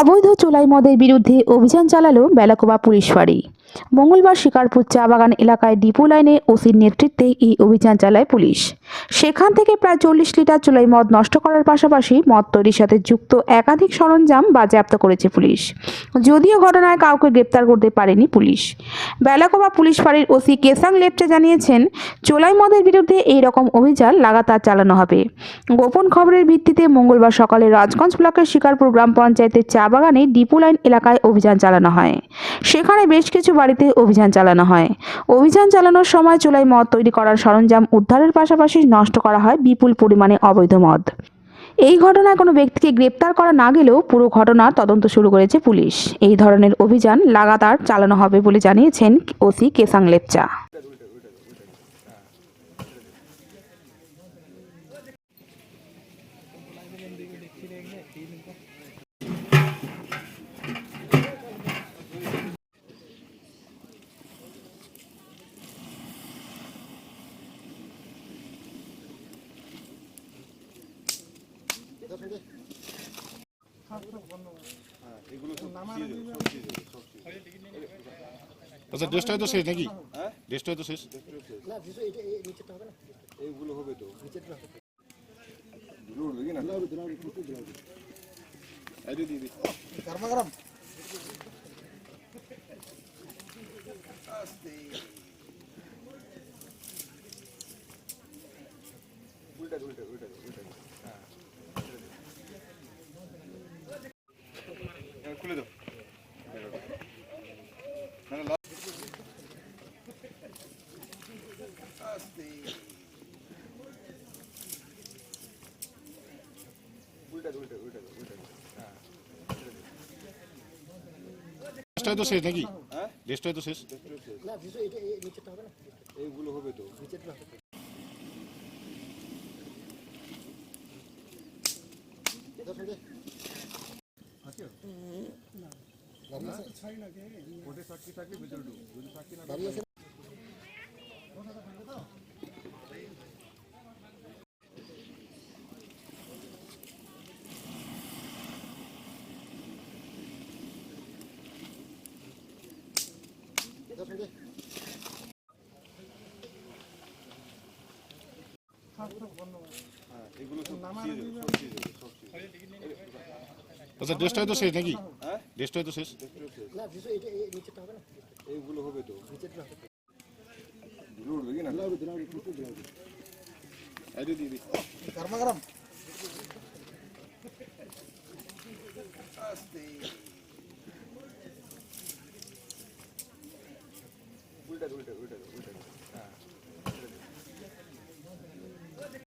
অবৈধ চোলাই মদের বিরুদ্ধে অভিযান চালালো বেলাকোবা পুলিশ ফাঁড়ি। মঙ্গলবার শিকারপুর চা বাগান এলাকায় ডিপো লাইনে ওসির নেতৃত্বে এই অভিযান চালায় পুলিশ। সেখান থেকে প্রায় চল্লিশ লিটার চোলাই মদ নষ্ট করার পাশাপাশি মদ তৈরির সাথে যুক্ত একাধিক সরঞ্জাম বাজেয়াপ্ত করেছে পুলিশ। যদিও ঘটনায় কাউকে গ্রেপ্তার করতে পারেনি পুলিশ। বেলাকোবা পুলিশ ফাঁড়ির ওসি কেসাং লেপচা জানিয়েছেন, চোলাই মদের বিরুদ্ধে এই রকম অভিযান লাগাতার চালানো হবে। গোপন খবরের ভিত্তিতে মঙ্গলবার সকালে রাজগঞ্জ ব্লকের শিকারপুর গ্রাম পঞ্চায়েতের চা বাগানে ডিপো লাইন এলাকায় অভিযান চালানো হয়। সেখানে বেশ কিছু বাড়িতে অভিযান চালানো হয়। অভিযান চালানোর সময় চুলাই মদ তৈরি করার সরঞ্জাম উদ্ধারের পাশাপাশি নষ্ট করা হয় বিপুল পরিমাণে অবৈধ মদ। এই ঘটনায় কোনো ব্যক্তিকে গ্রেপ্তার করা না গেলেও পুরো ঘটনার তদন্ত শুরু করেছে পুলিশ। এই ধরনের অভিযান লাগাতার চালানো হবে বলে জানিয়েছেন ওসি কেসাং লেপচা। আচ্ছা ড্রেসটাই তো শেষ নাকি? ড্রেসটাই তো শেষ? এইগুলো হবে তো গরম উল্টা উল্টা উল্টা উল্টা হ্যাঁ খুলে দাও না না আস্তে উল্টা উল্টা উল্টা উল্টা হ্যাঁ ড্রেসটাই তো শেষ নাকি? ড্রেসটাই তো শেষ। এইগুলো হবে তো হ্যাঁ এগুলো সব দিয়ে দেবো, সব দিয়ে দেবো, আচ্ছা ড্রেসটাই তো শেষ নাকি? ড্রেসটাই তো শেষ? এইগুলো হবে তো। গরমা গরম আস্তে விட்டது விட்டது விட்டது விட்டது ஆ.